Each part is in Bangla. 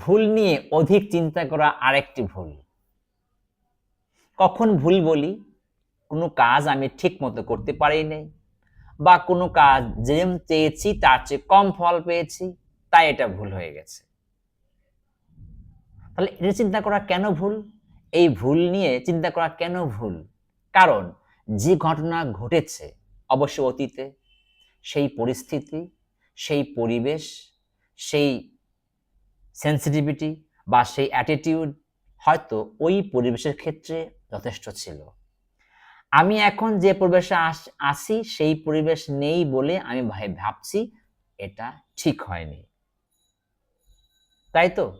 ভুল নিয়ে অধিক চিন্তা করা আরেকটি ভুল। কখন ভুল বলি? কোনো কাজ আমি ঠিক মতো করতে পারি নাই, বা কোনো কাজ যেরম চেয়েছি তার চেয়ে কম ফল পেয়েছি, তাই এটা ভুল হয়ে গেছে। তাহলে এটা চিন্তা করা কেন ভুল? এই ভুল নিয়ে চিন্তা করা কেন ভুল? কারণ যে ঘটনা ঘটেছে অবশ্য অতীতে, সেই পরিস্থিতি, সেই পরিবেশ, সেই সেন্সিটিভিটি বা সেই অ্যাটিটিউড হয়তো ওই পরিবেশের ক্ষেত্রে যথেষ্ট ছিল। আমি এখন যে পরিবেশে আস- সেই পরিবেশ নেই বলে আমি ভাই, ভাবছি এটা ঠিক হয়নি। তাই তো?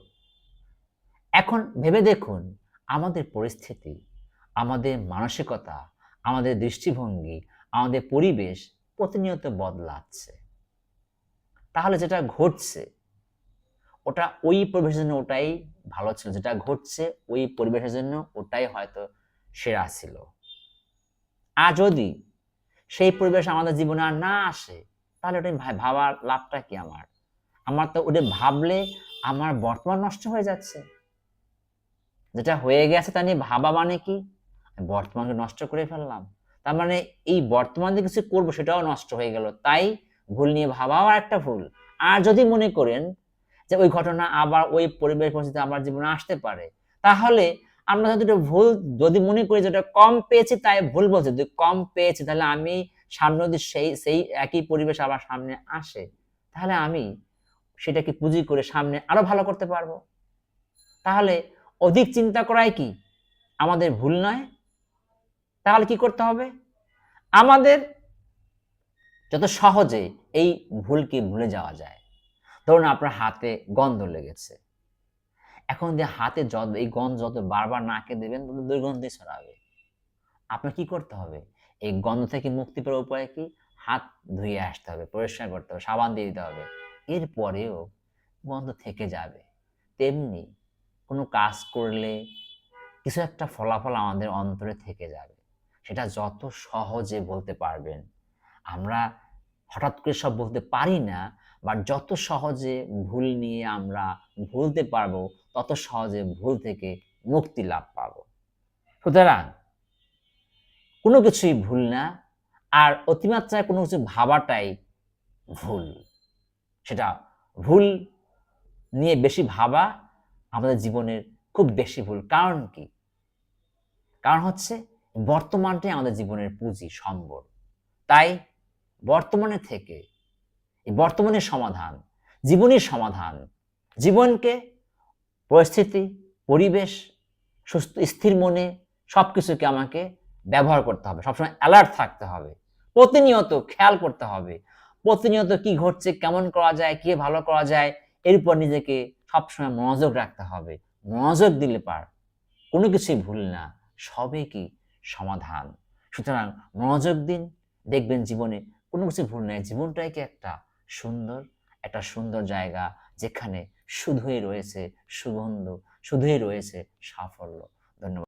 এখন ভেবে দেখুন, আমাদের পরিস্থিতি, আমাদের মানসিকতা, আমাদের দৃষ্টিভঙ্গি, আমাদের পরিবেশ প্রতিনিয়ত বদলাচ্ছে। তাহলে যেটা ঘটছে ওটা ওই পরিবেশের জন্য ওটাই ভালো ছিল, যেটা ঘটছে ওই পরিবেশের জন্য ওটাই হয়তো সেরা ছিল। আর যদি সেই পরিবেশ আমাদের জীবনে আর না আসে, তাহলে ওটা ভাবার লাভটা কি আমার? আমার তো ওটা ভাবলে আমার বর্তমান নষ্ট হয়ে যাচ্ছে। যেটা হয়ে গেছে তা নিয়ে ভাবা মানে কি? বর্তমানকে নষ্ট করে ফেললাম। তার মানে এই বর্তমানে কিছু করব সেটাও নষ্ট হয়ে গেল। তাই ভুল নিয়ে ভাবাও একটা ভুল। আর যদি মনে করেন যে ওই ঘটনা আবার ওই পরিবেশ পরিস্থিতি আমার জীবনে আসতে পারে। তাহলে আমরা যদি ভুল যদি মনে করি যেটা কম পেয়েছি, তাই ভুল বলছি। যদি কম পেয়েছি, তাহলে আমি সামনে যদি সেই সেই একই পরিবেশ আবার সামনে আসে, তাহলে আমি সেটাকে পুঁজি করে সামনে আরও ভালো করতে পারব। তাহলে অধিক চিন্তা করাই কি? আমাদের ভুল নয়। তাহলে কি করতে হবে? আমাদের যত সহজে এই ভুলকে ভুলে যাওয়া যায়। ধরুন আপনার হাতে গন্ধ লেগেছে। এখন যে হাতে যত, এই গন্ধ যত বারবার নাকে দেবেন, তত দুর্গন্ধই ছড়াবে। আপনার কি করতে হবে? এই গন্ধ থেকে মুক্তি পাওয়ার উপায় কি? হাত ধুয়ে আসতে হবে, পরিষ্কার করতে হবে, সাবান দিয়ে দিতে হবে। এরপরেও গন্ধ থেকে যাবে। তেমনি কোনো কাজ করলে কিছু একটা ফলাফল আমাদের অন্তরে থেকে যাবে। সেটা যত সহজে বলতে পারবেন। আমরা হঠাৎ করে সব বলতে পারি না বা যত সহজে ভুল নিয়ে আমরা ভুলতে পারব, তত সহজে ভুল থেকে মুক্তি লাভ পাবো। সুতরাং কোনো কিছুই ভুল না, আর অতিমাত্রায় কোনো কিছু ভাবাটাই ভুল। সেটা ভুল নিয়ে বেশি ভাবা আমাদের জীবনের খুব বেশি ভুল। কারণ কি? কারণ হচ্ছে বর্তমানটাই আমাদের জীবনের পুঁজি, সম্বল। তাই বর্তমানে থেকে বর্তমানের সমাধান, জীবনের সমাধান, জীবনকে পরিস্থিতি, পরিবেশ, সুস্থ, স্থির মনে সব কিছুকে আমাকে ব্যবহার করতে হবে। সবসময় অ্যালার্ট থাকতে হবে। প্রতিনিয়ত খেয়াল করতে হবে। প্রতিনিয়ত কি ঘটছে, কেমন করা যায়, কি ভালো করা যায়, এর উপর নিজেকে সবসময় মনোযোগ রাখতে হবে। মনোযোগ দিলে পার, কোনো কিছুই ভুল না। সবে কি সমাধান। সুতরাং মনোযোগ দিন, দেখবেন জীবনে কোনো কিছু ভুল নেই। জীবনটাই কি একটা সুন্দর একটা সুন্দর জায়গা যেখানে শুধুই রয়েছে সুগন্ধ শুধুই রয়েছে সাফল্য। ধন্যবাদ।